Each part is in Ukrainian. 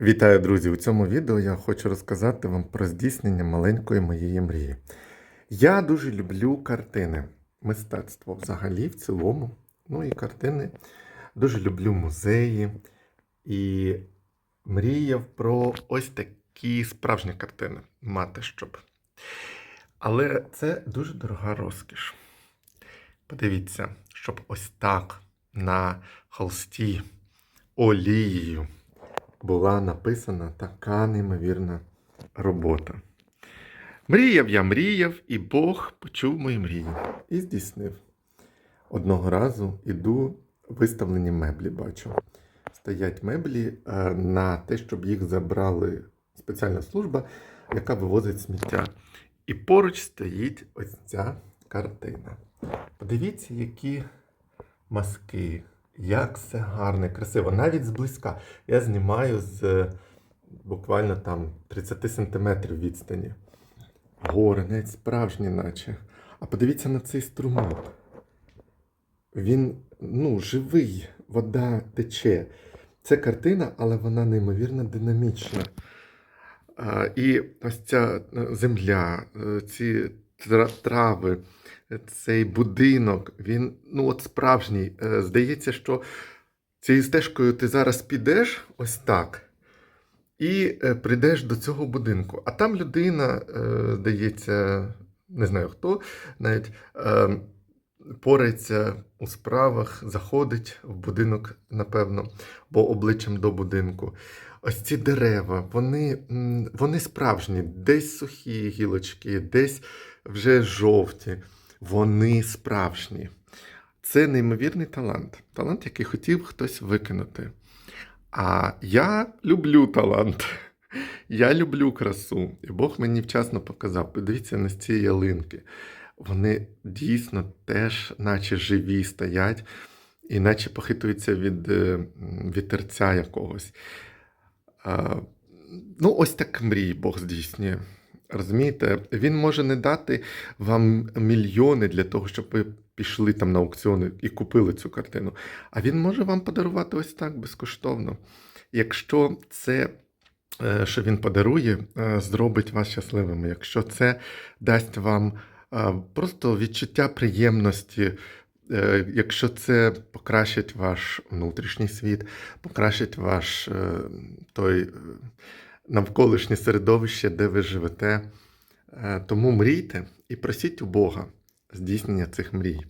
Вітаю, друзі! У цьому відео я хочу розказати вам про здійснення маленької моєї мрії. Я дуже люблю картини, мистецтво взагалі, в цілому. Ну і картини. Дуже люблю музеї і мріяв про ось такі справжні картини мати щоб. Але це дуже дорога розкіш. Подивіться, щоб ось так на холсті олією була написана така неймовірна робота. Мріяв я мріяв, і Бог почув мої мрії і здійснив. Одного разу іду, виставлені меблі бачу. Стоять меблі е, на те, щоб їх забрали спеціальна служба, яка вивозить сміття. І поруч стоїть ось ця картина. Подивіться, які маски, як все гарно, і красиво. Навіть зблизька. Я знімаю з е, буквально там 30 сантиметрів відстані. Гори, навіть справжні, наче. А подивіться на цей струмок. Він ну, живий, вода тече. Це картина, але вона неймовірно динамічна. І ось ця е, земля, е, ці трави, цей будинок, він ну от справжній. Е, Здається, що цією стежкою ти зараз підеш ось так. І е, прийдеш до цього будинку. А там людина, е, здається, не знаю хто, навіть порається у справах, заходить в будинок, напевно, бо обличчям до будинку. Ось ці дерева, вони, вони справжні, десь сухі гілочки, десь вже жовті. Вони справжні. Це неймовірний талант. Талант, який хотів хтось викинути. А я люблю талант. Я люблю красу. І Бог мені вчасно показав. Подивіться на ці ялинки. Вони дійсно теж, наче живі, стоять, і наче похитуються від е, вітерця якогось. Ну, ось так мрії Бог здійснює. Розумієте, він може не дати вам мільйони для того, щоб ви пішли там на аукціони і купили цю картину. А він може вам подарувати ось так безкоштовно. Якщо це, е, що він подарує, е, зробить вас щасливими, якщо це дасть вам е, просто відчуття приємності, якщо це покращить ваш внутрішній світ, покращить ваш той навколишнє середовище, де ви живете. Е, Тому мрійте і просіть у Бога здійснення цих мрій.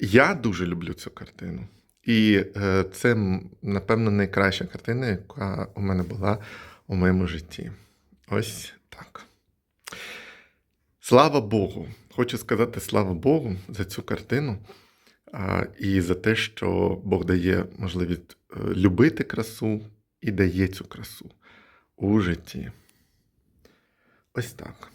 Я дуже люблю цю картину. І е, це, напевно, найкраща картина, яка у мене була у моєму житті. Ось так. Слава Богу! Хочу сказати слава Богу за цю картину і за те, що Бог дає можливість е, любити красу і дає цю красу у житті. Ось так.